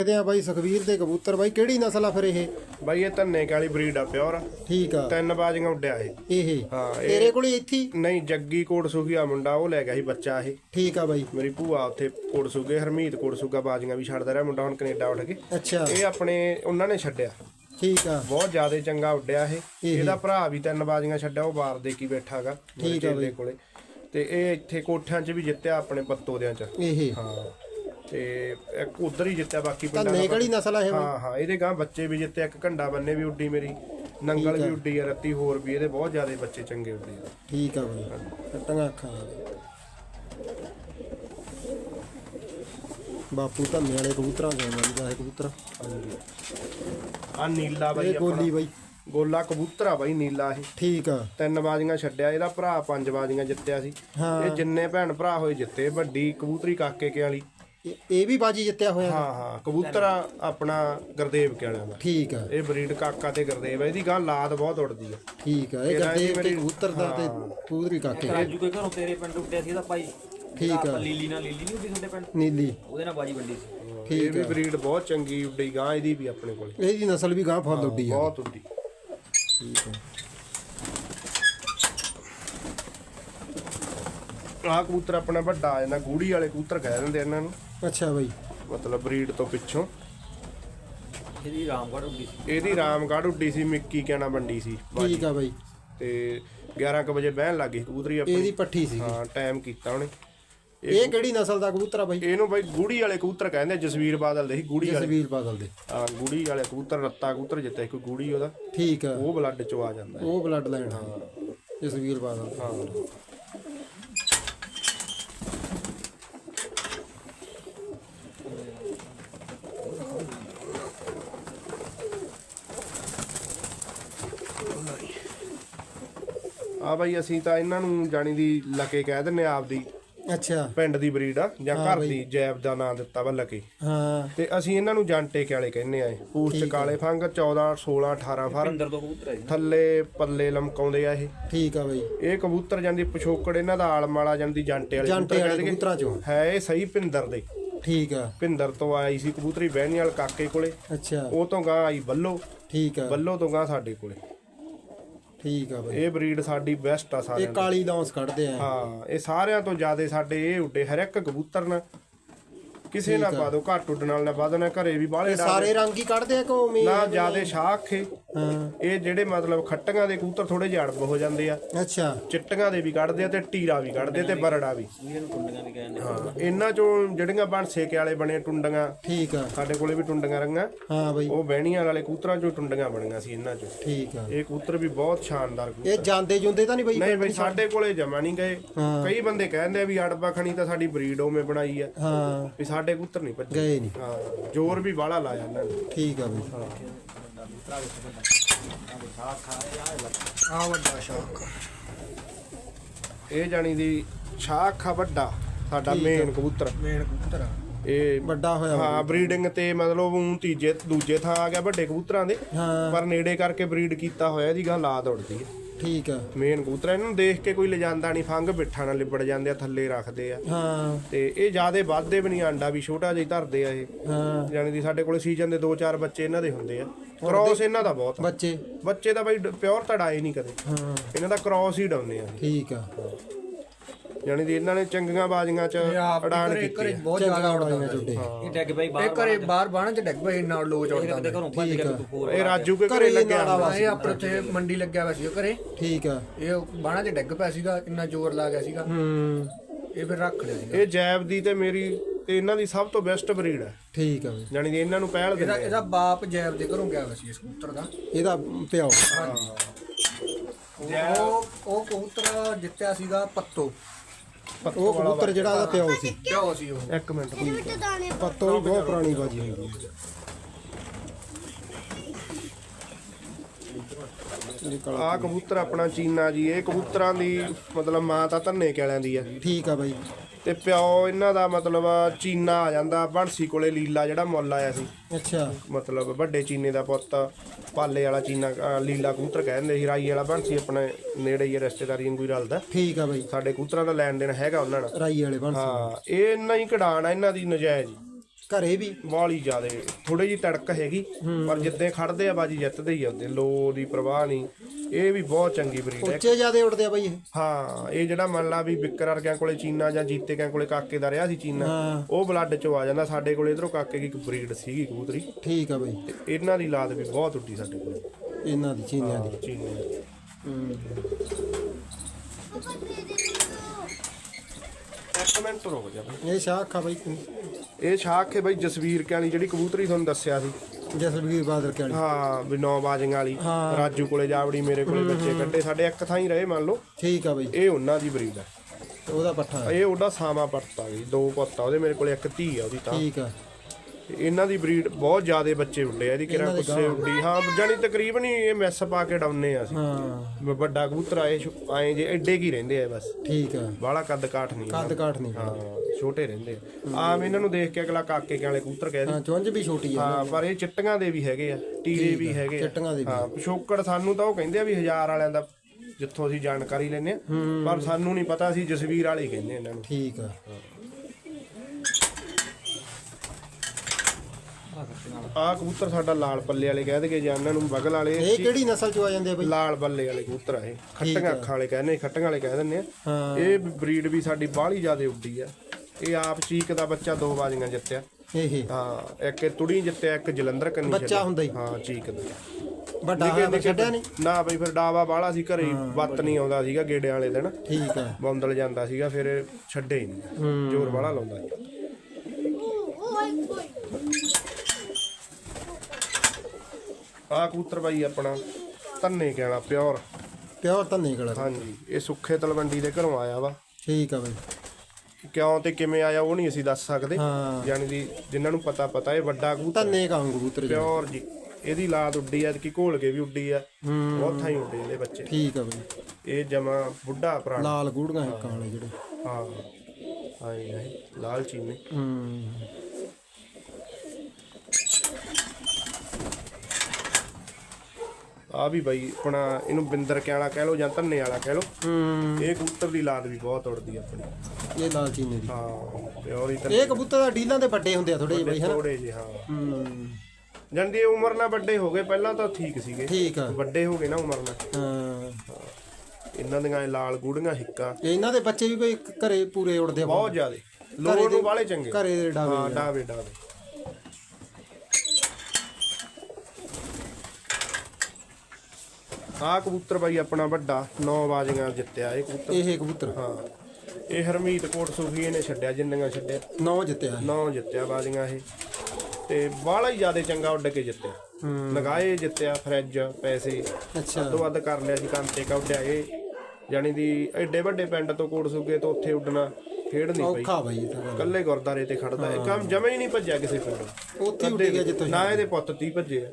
ਦੇਖਦੇ ਆ ਬਾਈ ਸੁਖਵੀਰ ਦੇ ਕਬੂਤਰ ਬਾਈ ਕਿਹੜੀ ਨਸਲ ਆ ਫਿਰ ਇਹ? ਬਾਈ ਇਹ ਧੰਨੇ ਕਾਲੀ ਬਰੀਡ ਆ ਪਿਓਰ। ਠੀਕ ਆ। ਤਿੰਨ ਬਾਜੀਆਂ ਉੱਡਿਆ ਇਹ। ਇਹ? ਹਾਂ, ਇਹ- ਤੇਰੇ ਕੋਲ ਹੀ ਇੱਥੇ ਹੀ? ਨਹੀਂ ਜੱਗੀ ਕੋਟ ਸੁਗਿਆ ਮੁੰਡਾ ਉਹ ਲੈ ਗਿਆ ਸੀ ਬੱਚਾ ਇਹ। ਠੀਕ ਆ ਬਾਈ। ਮੇਰੀ ਭੂਆ ਉੱਥੇ ਕੋਟ ਸੁਗੇ ਹਰਮੀਤ ਕੋਟ ਸੁਗਾ ਬਾਜੀਆਂ ਵੀ ਛੱਡਦਾ ਰਿਹਾ ਮੁੰਡਾ ਹੁਣ ਕੈਨੇਡਾ ਉੱਠ ਕੇ। ਅੱਛਾ। ਇਹ ਆਪਣੇ ਉਹਨਾਂ ਨੇ ਛੱਡਿਆ। ਠੀਕ ਆ। ਬਹੁਤ ਜ਼ਿਆਦਾ ਚੰਗਾ ਉੱਡਿਆ ਇਹ। ਇਹ। ਇਹਦਾ ਭਰਾ ਵੀ ਤਿੰਨ ਬਾਜੀਆਂ ਛੱਡਿਆ ਉਹ ਬਾਰ ਦੇ ਕੀ ਬੈਠਾਗਾ ਠੀਕ ਆ ਬਈ। ਕੋਲੇ। ਤੇ ਇਹ ਇੱਥੇ ਕੋਠਿਆਂ 'ਚ ਵੀ ਜਿੱਤਿਆ ਆਪਣੇ ਪੱਤੋਦਿਆਂ 'ਚ। ਇਹ? ਹਾਂ। ਤੇ ਇੱਕ ਉਧਰ ਹੀ ਜਿੱਤਿਆ ਬਾਕੀ ਪਿੰਡਾਂ ਦਾ ਕਿਹੜੀ ਨਸਲ ਆ ਇਹ ਹਾਂ ਹਾਂ ਇਹਦੇ ਗਾਂ ਬੱਚੇ ਵੀ ਜਿੱਤੇ ਇੱਕ ਘੰਡਾ ਬੰਨੇ ਵੀ ਉੱਡੀ ਮੇਰੀ ਨੰਗਲ ਵੀ ਉੱਡੀ ਆ ਰੱਤੀ ਹੋਰ ਵੀ ਇਹਦੇ ਬਹੁਤ ਜ਼ਿਆਦਾ ਬੱਚੇ ਚੰਗੇ ਉੱਡੇ ਆ। ਠੀਕ ਆ ਬਾਈ। ਕੱਟੀਆਂ ਅੱਖਾਂ ਵਾਲੇ। ਬਾਪੂ ਧੰਨੇ ਵਾਲੇ ਕਬੂਤਰਾਂ ਦੇ ਬਾਈ ਇਹ ਕਬੂਤਰ। ਆ ਨੀਲਾ ਬਾਈ ਇਹ ਗੋਲੀ ਬਾਈ। ਗੋਲਾ ਕਬੂਤਰ ਆ ਬਾਈ ਨੀਲਾ ਇਹ। ਠੀਕ ਆ। ਤਿੰਨ ਬਾਜ਼ੀਆਂ ਛੱਡਿਆ ਇਹਦਾ ਭਰਾ ਪੰਜ ਬਾਜ਼ੀਆਂ ਜਿੱਤਿਆ ਸੀ। ਹਾਂ। ਇਹ ਜਿੰਨੇ ਭੈਣ ਭਰਾ ਹੋਏ ਜਿੱਤੇ ਵੱਡੀ ਕਬੂਤਰੀ ਕਾਕੇ ਕੇ ਵਾਲੀ। ਇਹ- ਇਹ ਵੀ ਬਾਜੀ ਜਿੱਤਿਆ ਹੋਇਆ ਹਾਂ ਹਾਂ ਕਬੂਤਰ ਆ ਆਪਣਾ ਗੁਰਦੇਵ ਕੇ ਵਾਲਿਆਂ ਦਾ ਠੀਕ ਆ। ਇਹ ਬਰੀਡ ਕਾਕਾ ਤੇ ਗੁਰਦੇਵ ਆ ਇਹਦੀ ਗਾਂ ਲਾਦ ਬਹੁਤ ਉੱਡਦੀ ਆ। ਠੀਕ ਆ ਇਹ ਜੀ ਤੇ ਕਬੂਤਰ ਦਾ ਤੇ ਕਬੂਤਰੀ ਕਾਕੇ। ਰਾਜੂ ਕੇ ਘਰੋਂ ਤੇਰੇ ਪਿੰਡ ਉੱਡਿਆ ਸੀ ਇਹਦਾ ਭਾਈ। ਠੀਕ ਆ। ਲੀਲੀ ਨਾਲ ਲੀਲੀ ਨਹੀਂ ਉੱਡੀ ਤੁਹਾਡੇ ਪਿੰਡ? ਨੀਲੀ। ਉਹਦੇ ਨਾਲ ਬਾਜੀ ਵੱਡੀ ਸੀ। ਇਹ ਠੀਕ ਵੀ ਆ। ਬਰੀਡ ਬਹੁਤ ਚੰਗੀ ਉੱਡੀ ਗਾਂ ਇਹਦੀ ਵੀ ਆਪਣੇ ਕੋਲ। ਇਹਦੀ ਨਸਲ ਵੀ ਗਾਂ ਫੁੱਲ ਉੱਡੀ ਆ। ਬਹੁਤ ਉੱਡੀ। ਠੀਕ ਆ। ਆਹ ਕਬੂਤਰ ਆਪਣਾ ਵੱਡਾ ਆ ਜਾਂਦਾ ਗੂੜੀ ਵਾਲੇ ਕਬੂਤਰ ਕਹਿ ਦਿੰਦੇ ਇਹਨਾਂ ਨੂੰ। ਅੱਛਾ ਬਾਈ। ਮਤਲਬ ਬਰੀਡ ਤੋਂ ਪਿੱਛੋਂ। ਇਹਦੀ ਰਾਮਗੜ੍ਹ ਉੱਡੀ ਸੀ। ਇਹਦੀ ਰਾਮਗੜ੍ਹ ਉੱਡੀ ਸੀ ਮਿੱਕੀ ਕਹਿਣਾ ਬੰਡੀ ਸੀ ਠੀਕ ਆ ਬਾਈ। ਤੇ 11 ਕੁ ਵਜੇ ਬਹਿਣ ਲੱਗੀ ਕਬੂਤਰੀ ਇਹਦੀ ਆਪਣੀ ਪੱਠੀ ਸੀ ਹਾਂ ਟਾਈਮ ਕੀਤਾ ਉਹਨੇ। ਇਹ ਕਿਹੜੀ ਨਸਲ ਦਾ ਕਬੂਤਰ ਆ ਬਾਈ? ਇਹਨੂੰ ਬਾਈ ਗੂੜੀ ਵਾਲੇ ਕਬੂਤਰ ਕਹਿੰਦੇ ਆ, ਜਸਵੀਰ ਬਾਦਲ ਦੇ ਸੀ ਗੂੜੀ ਵਾਲੇ। ਜਸਵੀਰ ਬਾਦਲ ਦੇ। ਹਾਂ ਗੂੜੀ ਵਾਲੇ ਕਬੂਤਰ ਰੱਤਾ ਕਬੂਤਰ ਜਿੱਤੇ ਇੱਕ ਗੂੜੀ ਉਹਦਾ। ਠੀਕ ਆ। ਉਹ ਬਲੱਡ ਚੋਂ ਆ ਜਾਂਦਾ ਹੈ। ਉਹ ਬਲੱਡ ਲਾਈਨ ਆ। ਜਸਵੀਰ ਬਾਦਲ ਹਾਂ। ਬਾਈ ਅਸੀਂ ਤਾਂ ਇਹਨਾਂ ਨੂੰ ਜਾਣੀ ਦੀ ਲਕੇ ਕਹਿ ਦਿੰਨੇ ਆ ਆਪਦੀ ਅੱਛਾ। ਪਿੰਡ ਦੀ ਬਰੀਡ ਆ ਜਾਂ ਘਰ ਦੀ ਜੈਬ ਦਾ ਨਾਂ ਦਿੱਤਾ ਵਾ ਲਕੇ। ਹਾਂ। ਤੇ ਅਸੀਂ ਇਹਨਾਂ ਨੂੰ ਜਾਂਟੇ ਕੇ ਵਾਲੇ ਕਹਿੰਨੇ ਆ ਪੂਛ ਚ ਕਾਲੇ ਫੰਗ 14 16 18 ਫਰ। ਪਿੰਦਰ ਤੋਂ ਕਬੂਤਰ ਹੈ ਜੀ। ਥੱਲੇ ਪੱਲੇ ਲਮਕਾਉਂਦੇ ਆ ਇਹ। ਠੀਕ ਆ ਬਾਈ। ਇਹ ਕਬੂਤਰ ਜਾਂਦੀ ਪਿਛੋਕੜ ਇਹਨਾਂ ਦਾ ਆਲਮ ਵਾਲਾ ਜਾਂਦੀ ਜਾਂਟੇ ਵਾਲੇ ਜਾਂਟੇ ਵਾਲੇ। ਕਬੂਤਰਾਂ ਚੋਂ। ਹੈ ਇਹ ਸਹੀ ਪਿੰਦਰ ਦੇ। ਠੀਕ ਆ। ਪਿੰਦਰ ਤੋਂ ਆਈ ਸੀ ਕਬੂਤਰੀ ਬਹਿਣੀ ਵਾਲ ਕਾਕੇ ਕੋਲੇ। ਅੱਛਾ। ਉਹ ਤੋਂ ਗਾਂ ਆਈ ਬੱਲੋ। ਠੀਕ ਆ। ਬੱਲੋ ਤੋਂ ਗਾਂ ਸਾਡੇ ਕੋਲੇ। ਠੀਕ ਆ ਬਾਈ। ਇਹ ਬਰੀਡ ਸਾਡੀ ਬੈਸਟ ਆ ਇਹ ਸਾਰਿਆਂ ਦੀ। ਕਾਲੀ ਲੌਂਸ ਕੱਢਦੇ ਆ। ਹਾਂ ਇਹ ਸਾਰਿਆਂ ਤੋਂ ਜ਼ਿਆਦਾ ਸਾਡੇ ਇਹ ਉੱਡੇ ਹਰ ਇੱਕ ਕਬੂਤਰ ਨਾ ਕਿਸੇ ਨਾ ਪਾ ਦੋ ਘੱਟ ਉੱਡਣ ਨਾਲ ਨਾ ਨਾ ਘਰੇ ਵੀ ਬਾਹਲੇ ਇਹ ਸਾਰੇ ਰੰਗ ਹੀ ਕੱਢਦੇ ਆ ਕਿ ਉਵੇਂ ਹੀ? ਨਾ ਜਿਆਦੇ ਸ਼ਾਖੇ ਹਾਂ ਇਹ ਜਿਹੜੇ ਮਤਲਬ ਖੱਟੀਆਂ ਦੇ ਕਬੂਤਰ ਥੋੜੇ ਜਿਹੇ ਅੜਬ ਹੋ ਜਾਂਦੇ ਆ। ਅੱਛਾ। ਚਿੱਟੀਆਂ ਦੇ ਵੀ ਕੱਢਦੇ ਆ ਤੇ ਟੀਰਾ ਵੀ ਕੱਢਦੇ ਤੇ ਬਰੜਾ ਵੀ। ਇਹਨੂੰ ਕੁੰਡੀਆਂ ਵੀ ਕਹਿੰਦੇ ਹਾਂ ਇਹਨਾਂ ਚੋਂ ਜਿਹੜੀਆਂ ਬਣ ਸੇਕੇ ਵਾਲੇ ਬਣੇ ਟੁੰਡੀਆਂ ਠੀਕ ਆ। ਸਾਡੇ ਕੋਲੇ ਵੀ ਟੁੰਡੀਆਂ ਰੰਗਾਂ ਹਾਂ ਬਾਈ। ਉਹ ਬਹਿਣੀਆਂ ਵਾਲੇ ਕਬੂਤਰਾਂ ਚੋਂ ਟੁੰਡੀਆਂ ਬਣੀਆਂ ਸੀ ਇਹਨਾਂ ਚੋਂ। ਠੀਕ ਆ। ਇਹ ਕਬੂਤਰ ਵੀ ਬਹੁਤ ਸ਼ਾਨਦਾਰ ਕਬੂਤਰ। ਇਹ ਜਾਂਦੇ ਜੁੰਦੇ ਤਾਂ ਨਹੀਂ ਬਾਈ? ਨਹੀਂ ਬਈ ਸਾਡੇ ਕੋਲੇ ਜਮਾ ਨਹੀਂ ਗਏ। ਕਈ ਬੰਦੇ ਕਹਿੰਦੇ ਆ ਵੀ ਅੜਬਾ ਖਣੀ ਤਾਂ ਸਾਡੀ ਬਰੀਡ ਉਵੇਂ ਬਣਾਈ ਆ। ਹਾਂ। ਵੀ ਸਾਡੇ ਕਬੂਤਰ ਨਹੀਂ ਭੱਜੇ। ਗਏ ਨਹੀਂ। ਹਾਂ ਜ਼ੋਰ ਵੀ ਬਾਹਲਾ ਲਾਇਆ ਇਹਨਾਂ ਨੇ। ਠੀਕ ਆ ਬਾਈ। ਆ ਵੱਡਾ ਸ਼ੌਕ ਇਹ ਜਾਣੀ ਦੀ ਸ਼ਾਖਾ ਵੱਡਾ ਸਾਡਾ ਮੇਨ ਕਬੂਤਰ। ਮੇਨ ਕਬੂਤਰ ਆ। ਇਹ ਵੱਡਾ ਹੋਇਆ ਹਾਂ ਬਰੀਡਿੰਗ ਤੇ ਮਤਲਬ ਉਹ ਤੀਜੇ ਦੂਜੇ ਥਾਂ ਆ ਗਿਆ ਵੱਡੇ ਕਬੂਤਰਾਂ ਦੇ ਹਾਂ। ਪਰ ਨੇੜੇ ਕਰਕੇ ਬਰੀਡ ਕੀਤਾ ਹੋਇਆ ਇਹਦੀ ਗਾਂ ਲਾਦ ਉੜਦੀ ਹੈ। ਠੀਕ ਆ। ਮੇਨ ਕਬੂਤਰ ਇਹਨਾਂ ਨੂੰ ਦੇਖ ਕੇ ਕੋਈ ਲਿਜਾਂਦਾ ਨਹੀਂ ਫੰਗ ਬਿੱਠਾ ਨਾਲ ਲਿਬੜ ਜਾਂਦੇ ਆ ਥੱਲੇ ਰੱਖਦੇ ਆ। ਹਾਂ। ਤੇ ਇਹ ਜਿਆਦੇ ਵੱਧਦੇ ਵੀ ਨਹੀਂ ਆਂਡਾ ਵੀ ਛੋਟਾ ਜਿਹਾ ਹੀ ਧਰਦੇ ਆ ਇਹ। ਹਾਂ। ਜਾਣੀ ਦੀ ਸਾਡੇ ਕੋਲੇ ਸੀਜ਼ਨ ਦੇ 2-4 ਬੱਚੇ ਇਹਨਾਂ ਦੇ ਹੁੰਦੇ ਆ। ਕ੍ਰਾਸ ਇਹਨਾਂ ਦਾ ਬਹੁਤ ਆ। ਬੱਚੇ? ਬੱਚੇ ਤਾਂ ਬਈ ਪਿਓਰ ਤੜਾਏ ਨਹੀਂ ਕਦੇ। ਹਾਂ। ਇਹਨਾਂ ਦਾ ਕ੍ਰਾਸ ਹੀ ਡਾਉਨੇ ਆ। ਠੀਕ ਆ। ਜਾਣੀ ਦੀ ਇਹਨਾਂ ਨੇ ਚੰਗੀਆਂ ਬਾਜ਼ੀਆਂ 'ਚ ਅੜਾਨ ਕੀਤੀ ਆ। ਬਹੁਤ ਜ਼ਿਆਦਾ ਉੜਦਾ ਝੁੱਡੇ ਇਹ ਡੈਗ ਬਾਈ ਇਹ ਬਾਹਰ ਘਰੇ ਬਾਹਰ। ਬਾਣ ਚ ਡਿੱਗ ਪਏ ਨਾਲ ਲੋਚ ਉੜਦਾ ਘਰੋਂ ਭੱਜ ਗਿਆ ਫੋਰ ਇਹ ਰਾਜੂ ਕੇ ਘਰੇ ਲੱਗਿਆ ਹੋਇਆ। ਇਹ ਆਪਣੇ ਉੱਥੇ ਮੰਡੀ ਲੱਗਿਆ ਹੋਇਆ ਸੀ ਉਹ ਘਰੇ। ਠੀਕ ਆ। ਇਹ ਬਾਣਾ ਚ ਡਿੱਗ ਪਿਆ ਸੀਗਾ ਇੰਨਾ ਜ਼ੋਰ ਲਾ ਗਿਆ ਸੀਗਾ। ਹੂੰ। ਇਹ ਫਿਰ ਰੱਖ ਲਿਆ ਸੀਗਾ। ਇਹ ਜੈਬ ਦੀ ਤੇ ਮੇਰੀ ਤੇ ਇਹਨਾਂ ਦੀ ਸਭ ਤੋਂ ਬੈਸਟ ਬਰੀਡ ਹੈ। ਠੀਕ ਆ। ਬਾਈ ਜਾਣੀ ਦੀ ਇਹਨਾਂ ਨੂੰ ਪਹਿਲ ਇਹਦਾ ਦਿੰਦੇ। ਇਹਦਾ ਬਾਪ ਜੈਬ ਦੇ ਘਰੋਂ ਗਿਆ ਹੋਇਆ ਸੀ ਇਸ ਕਬੂਤਰ ਦਾ। ਇਹਦਾ ਪਿਓ। ਉਹ ਉਹ ਕਬੂਤਰ ਜਿੱਤਿਆ ਸੀਗਾ ਪੱਤੋ। ਉਹ ਕਬੂਤਰ ਜਿਹੜਾ ਉਹਦਾ ਪਿਓ ਸੀ। ਕਿਉਂ ਸੀ ਉਹ। ਇੱਕ ਮਿੰਟ ਪੱਤੋ ਵੀ ਬਹੁਤ ਪੁਰਾਣੀ ਬਾਜੀ ਹੁੰਦੀ ਹੈ? ਆ ਕਬੂਤਰ ਆਪਣਾ ਚੀਨਾ ਜੀ ਇਹ ਕਬੂਤਰਾਂ ਦੀ ਮਤਲਬ ਮਾਂ ਤਾਂ ਧੰਨੇ ਕਿਲਿਆਂ ਦੀ ਆ। ਠੀਕ ਆ ਬਾਈ। ਤੇ ਪਿਓ ਇਹਨਾਂ ਦਾ ਮਤਲਬ ਚੀਨਾ ਆ ਜਾਂਦਾ ਬੰਸੀ ਕੋਲੇ ਲੀਲਾ ਜਿਹੜਾ ਮੁੱਲ ਆਇਆ ਸੀ। ਅੱਛਾ। ਮਤਲਬ ਵੱਡੇ ਚੀਨੇ ਦਾ ਪੁੱਤ ਪਾਲੇ ਵਾਲਾ ਚੀਨਾ ਅਹ ਲੀਲਾ ਕਬੂਤਰ ਕਹਿੰਦੇ ਸੀ ਰਾਈ ਵਾਲਾ ਬੰਸੀ ਆਪਣੇ ਨੇੜੇ ਹੀ ਆ, ਰਿਸ਼ਤੇਦਾਰੀ ਨੂੰ ਕੋਈ ਰਲਦਾ। ਠੀਕ ਆ ਬਾਈ। ਸਾਡੇ ਕਬੂਤਰਾਂ ਦਾ ਲੈਣ ਦੇਣ ਹੈਗਾ ਉਹਨਾਂ ਨਾਲ। ਰਾਈ ਵਾਲੇ ਬਣ ਹਾਂ ਇਹ ਇੰਨਾ ਹੀ ਕਢਾਣ ਇਹਨਾਂ ਦੀ ਨਜਾਇਜ਼। ਹੀ। ਘਰੇ ਵੀ। ਬਾਲੀ ਜ਼ਿਆਦੇ ਥੋੜੀ ਜੀ ਤੜਕ ਹੈਗੀ ਪਰ ਜਿੱਦਾਂ ਖੜਦੇ ਆ ਬਾਜੀ ਜਿੱਤਦੇ ਹੀ ਆਉਂਦੇ ਲੋ ਦੀ ਪ੍ਰਵਾਹ ਨਹੀਂ। ਇਹ ਵੀ ਬਹੁਤ ਚੰਗੀ ਬਰੀਡ ਹੈ। ਉੱਚੇ ਜਿਆਦੇ ਉੱਡਦੇ ਆ ਬਾਈ ਇਹ। ਹਾਂ ਇਹ ਜਿਹੜਾ ਮੰਨ ਲਾ ਵੀ ਵਿਕਰ ਵਰਗਿਆਂ ਕੋਲੇ ਚੀਨਾ ਜਾਂ ਜੀਤੇ ਕਿਆਂ ਕੋਲੇ ਕਾਕੇ ਦਾ ਰਿਹਾ ਸੀ ਚੀਨਾ ਹਾਂ। ਉਹ ਬਲੱਡ ਚੋਂ ਆ ਜਾਂਦਾ। ਸਾਡੇ ਕੋਲੇ ਇਧਰੋਂ ਕਾਕੇ ਦੀ ਇੱਕ ਬਰੀਡ ਸੀਗੀ ਕਬੂਤਰੀ। ਠੀਕ ਆ ਬਾਈ। ਤੇ ਇਹਨਾਂ ਦੀ ਲਾਦ ਵੀ ਬਹੁਤ ਉੱਡੀ ਸਾਡੇ ਕੋਲੇ। ਇਹਨਾਂ ਦੀ ਚੀਨੀਆਂ ਦੀ। ਚੀਨੇ ਦੀ। ਇੱਕ ਮਿੰਟ ਰੁਕ ਜਾ ਬਈ। ਇਹ ਸ਼ਾਖ ਆ ਬਾਈ। ਇਹ ਸ਼ਾਖ ਹੈ ਬਈ ਜਸਵੀਰ ਕਿਆਂ ਵਾਲੀ ਜਿਹੜੀ ਕਬੂਤਰੀ ਤੁਹਾਨੂੰ ਦੱਸਿਆ ਸੀ। ਜਸਵੀਰ ਬਾਦਰ ਕੇ ਵਾਲੀ ਹਾਂ ਵੀ ਨੌ ਬਾਜੀਆਂ ਵਾਲੀ। ਹਾਂ। ਰਾਜੂ ਕੋਲੇ ਜਾਵੜੀ ਮੇਰੇ ਕੋਲੇ ਬੱਚੇ ਕੱਢੇ। ਸਾਡੇ ਇੱਕ ਥਾਂ ਹੀ ਰਹੇ ਮੰਨ ਲਓ। ਠੀਕ ਆ ਬਾਈ। ਇਹ ਉਹਨਾਂ ਦੀ ਬਰੀਡ ਹੈ ਉਹਦਾ ਪੱਠਾ। ਇਹ ਉਹਦਾ ਸਾਵਾ ਪੜਤਾ ਗਈ ਦੋ ਪੁੱਤ ਉਹਦੇ ਮੇਰੇ ਕੋਲੇ ਇੱਕ ਧੀ ਆ ਉਹਦੀ ਤਾਂ। ਠੀਕ ਆ। ਇਹਨਾਂ ਦੀ ਬਰੀਡ ਬਹੁਤ ਜ਼ਿਆਦੇ ਬੱਚੇ ਹੁੰਦੇ ਆ ਇਹਦੀ ਕਿਹੜਾ ਗੁੱਸੇ ਹੁੰਦੀ। ਹਾਂ ਜਾਨੀ ਤਕਰੀਬਨ ਹੀ ਇਹ ਮੈਸ ਪਾ ਕੇ ਡਾਉਨੇ ਆ ਅਸੀਂ। ਹਾਂ। ਵੱਡਾ ਕਬੂਤਰ ਆਏ ਆਏ ਜੇ ਐਡੇ ਕੀ ਰਹਿੰਦੇ ਆ ਬਸ। ਠੀਕ ਆ। ਬਾਹਲਾ ਕੱਦ ਕਾਠ ਨਹੀਂ ਕੱਦ ਕਾਠ ਨਹੀਂ। ਹਾਂ ਛੋਟੇ ਰਹਿੰਦੇ ਆ। ਆਮ ਇਹਨਾਂ ਨੂੰ ਦੇਖ ਕੇ ਅਗਲਾ ਕਾਕੇ ਵਾਲੇ ਕਬੂਤਰ ਕਹਿ ਹਾਂ ਚੁੰਝ ਵੀ ਛੋਟੀ ਆ। ਹਾਂ ਪਰ ਇਹ ਚਿੱਟੀਆਂ ਦੇ ਵੀ ਹੈਗੇ ਆ ਟੀਰੇ ਵੀ ਹੈਗੇ ਆ। ਚਿੱਟੀਆਂ ਦੇ ਵੀ। ਹਾਂ ਪਿਛੋਕੜ ਸਾਨੂੰ ਤਾਂ ਉਹ ਕਹਿੰਦੇ ਆ ਵੀ ਹਜ਼ਾਰ ਵਾਲਿਆਂ ਦਾ ਜਿੱਥੋਂ ਅਸੀਂ ਜਾਣਕਾਰੀ ਲੈਨੇ ਆ ਪਰ ਸਾਨੂੰ ਨਹੀਂ ਪਤਾ ਅਸੀਂ ਜਸਵੀਰ ਵਾਲੇ ਕਹਿੰਦੇ ਇਹਨਾਂ ਨੂੰ। ਠੀਕ ਆ। ਆਹ ਕਬੂਤਰ ਸਾਡਾ ਲਾਲ ਪੱਲੇ ਵਾਲੇ ਕਹਿ ਦਗੇ ਜਾਂ ਇਹਨਾਂ ਨੂੰ ਬਗਲ ਵਾਲੇ। ਇਹ ਕਿਹੜੀ ਨਸਲ ਚ ਆ ਜਾਂਦੇ ਆ ਬਾਈ? ਲਾਲ ਬੱਲੇ ਵਾਲੇ ਕਬੂਤਰ ਆ ਇਹ। ਖੱਟੀਆਂ ਅੱਖਾਂ ਵਾਲੇ ਕਹਿੰਦੇ ਖੱਟੀਆਂ ਵਾਲੇ ਕਹਿ ਦਿੰਦੇ ਆ। ਇਹ ਬਰੀਡ ਵੀ ਸਾਡੀ ਬਾਹਲੀ ਜ਼ਿਆਦੇ ਉੱਡੀ ਆ। ਇਹ ਆਪ ਚੀਕ ਦਾ ਬੱਚਾ ਦੋ ਬਾਜ਼ੀਆਂ ਜਿੱਤਿਆ। ਇਹ ਹਾਂ। ਇੱਕ ਇਹ ਤੁੜੀ ਜਿੱਤਿਆ ਇੱਕ ਜਲੰਧਰ ਕੰਨੀ ਬੱਚਾ। ਹੁੰਦਾ ਹੀ। ਹਾਂ ਚੀਕ ਦਾ। ਵੱਡਾ ਹੋਇਆ ਛੱਡਿਆ ਨਹੀਂ ਨਾ ਬਈ ਫਿਰ ਡਾਵਾ ਬਾਹਲਾ ਸੀ ਘਰੇ ਵੱਤ ਨਹੀਂ ਆਉਂਦਾ ਸੀਗਾ ਗੇੜਿਆਂ ਵਾਲੇ ਦਿਨ। ਠੀਕ ਆ। ਬੌਂਦਲ ਜਾਂਦਾ ਸੀਗਾ ਫਿਰ ਛੱਡੇ ਹੀ ਨਹੀਂ ਜ਼ੋਰ ਬਾਹਲਾ ਲਾਉਂਦਾ ਸੀ। ਆਹ ਕਬੂਤਰ ਬਾਈ ਆਪਣਾ ਧੰਨੇ ਕਹਿਣਾ ਪਿਓਰ। ਪਿਓਰ ਤਾਂ ਨਿਕਲ ਹਾਂਜੀ ਇਹ ਸੁੱਖੇ ਤਲਵੰਡੀ ਦੇ ਘਰੋਂ ਆਇਆ ਵਾ। ਠੀਕ ਆ ਬਾਈ। ਕਿਉਂ ਤੇ ਕਿਵੇਂ ਆਇਆ ਉਹ ਨਹੀਂ ਅਸੀਂ ਦੱਸ ਸਕਦੇ। ਹਾਂ। ਯਾਨੀ ਦੀ ਜਿਨ੍ਹਾਂ ਨੂੰ ਪਤਾ ਪਤਾ ਇਹ ਵੱਡਾ ਕਬੂਤਰ ਧੰਨੇ ਕਾਂਗ ਕਬੂਤਰ ਜੀ। ਪਿਓਰ ਜੀ। ਇਹਦੀ ਲਾਦ ਉੱਡੀ ਆ ਕਿ ਘੋਲ ਕੇ ਵੀ ਉੱਡੀ ਆ। ਹੂੰ। ਬਹੁਤ ਥਾਈ ਉੱਡੇ ਇਹਦੇ ਬੱਚੇ। ਠੀਕ ਆ ਬਾਈ। ਇਹ ਜਮਾ ਬੁੱਢਾ ਪੁਰਾਣਾ। ਲਾਲ ਗੂੜੀਆਂ ਹਿੱਕਾਂ ਵਾਲੇ ਜਿਹੜੇ। ਹਾਂ। ਆਏ ਲਾਲ ਚੀਨੇ। ਹੂੰ। ਆ ਵੀ ਬਾਈ ਆਪਣਾ ਇਹਨੂੰ ਬਿੰਦਰ ਕੇ ਵਾਲਾ ਕਹਿ ਲੋ ਜਾਂ ਧੰਨੇ ਵਾਲਾ ਕਹਿ ਲੋ ਹੂੰ। ਇਹ ਕਬੂਤਰ ਦੀ ਲਾਦ ਵੀ ਬਹੁਤ ਉੱਡਦੀ ਆ ਆਪਣੀ। ਇਹ ਲਾਲ ਚੀਨੇ ਦੀ। ਹਾਂ ਪਿਓਰ ਹੀ ਇਹ ਕਬੂਤਰ ਦਾ ਡੀਲਾਂ ਦੇ ਵੱਡੇ ਹੁੰਦੇ ਆ ਥੋੜੇ ਜਿਹੇ ਬਾਈ ਹਨਾ? ਥੋੜੇ ਜਿਹੇ ਹਾਂ। ਹੂੰ। ਜੰਦੀ ਉਮਰ ਨਾਲ ਵੱਡੇ ਹੋ ਗਏ ਪਹਿਲਾਂ ਤਾਂ ਠੀਕ ਸੀਗੇ। ਠੀਕ ਆ। ਵੱਡੇ ਹੋ ਗਏ ਨਾ ਉਮਰ ਨਾਲ। ਹਾਂ। ਇਹਨਾਂ ਦੀਆਂ ਇਹ ਲਾਲ ਗੂੜੀਆਂ ਹਿੱਕਾਂ। ਇਹਨਾਂ ਦੇ ਬੱਚੇ ਵੀ ਕੋਈ ਘਰੇ ਪੂਰੇ ਉੜਦੇ ਆ ਬਹੁਤ ਜ਼ਿਆਦੇ। ਲੋੜ ਨੂੰ ਵਾਲੇ ਚੰਗੇ। ਘਰੇ ਦੇ ਡਾਵੇ ਹਾਂ ਡਾਵੇ ਡਾਵੇ। ਆ ਕਬੂਤਰ ਬਾਈ ਆਪਣਾ ਵੱਡਾ 9 ਬਾਜ਼ੀਆਂ ਜਿੱਤਿਆ ਇਹ ਕਬੂਤਰ। ਇਹ ਕਬੂਤਰ। ਹਾਂ। ਇਹ ਹਰਮੀਤ ਕੋਟ ਸੁਖੀ ਨੇ ਛੱਡਿਆ ਜਿੰਨੀਆਂ ਛੱਡਿਆ। ਨੌ ਜਿੱਤਿਆ 9 ਜਿੱਤਿਆ ਬਾਜ਼ੀਆਂ ਇਹ। ਤੇ ਬਾਹਲਾ ਹੀ ਜ਼ਿਆਦਾ ਚੰਗਾ ਉੱਡ ਕੇ ਜਿੱਤਿਆ। ਲਗਾਏ ਜਿੱਤਿਆ ਫਰਿੱਜ ਪੈਸੇ। ਅੱਛਾ। ਤੋਂ ਵੱਧ ਕਰ ਲਿਆ ਜੀ ਕੰਤੇ ਕੌਡਿਆ ਇਹ। ਜਾਣੀ ਦੀ ਐਡੇ ਵੱਡੇ ਪਿੰਡ ਤੋਂ ਕੋਟ ਸੁਗੇ ਤੋਂ ਉੱਥੇ ਉੱਡਣਾ ਖੇਡ ਨਹੀਂ ਪਈ। ਔਖਾ ਬਾਈ ਤਾਂ। ਕੱਲੇ ਗੁਰਦਾਰੇ ਤੇ ਖੜਦਾ ਇਹ। ਕੰਮ ਜਮੇ ਹੀ ਨਹੀਂ ਭੱਜਿਆ ਕਿਸੇ ਪਿੰਡ। ਉੱਥੇ ਉੱਡ ਗਿਆ ਜਿੱਥੋਂ ਨਾ ਇਹਦੇ ਪੁੱਤ 30 ਭੱਜੇ